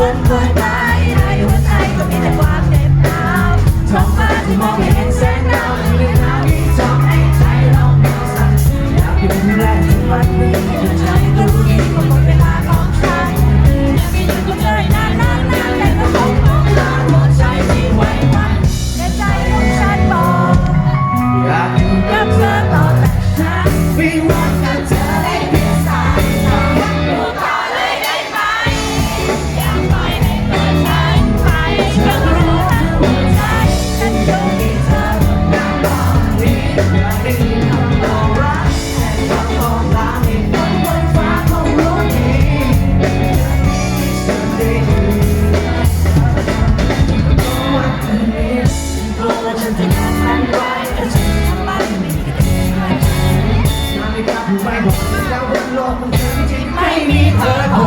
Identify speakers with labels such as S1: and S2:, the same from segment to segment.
S1: วนวนวายในหัวใจก็มีแต่ความเด็
S2: บดาวท้องฟ้าที่
S1: มอง
S2: เห็น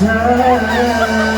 S2: time.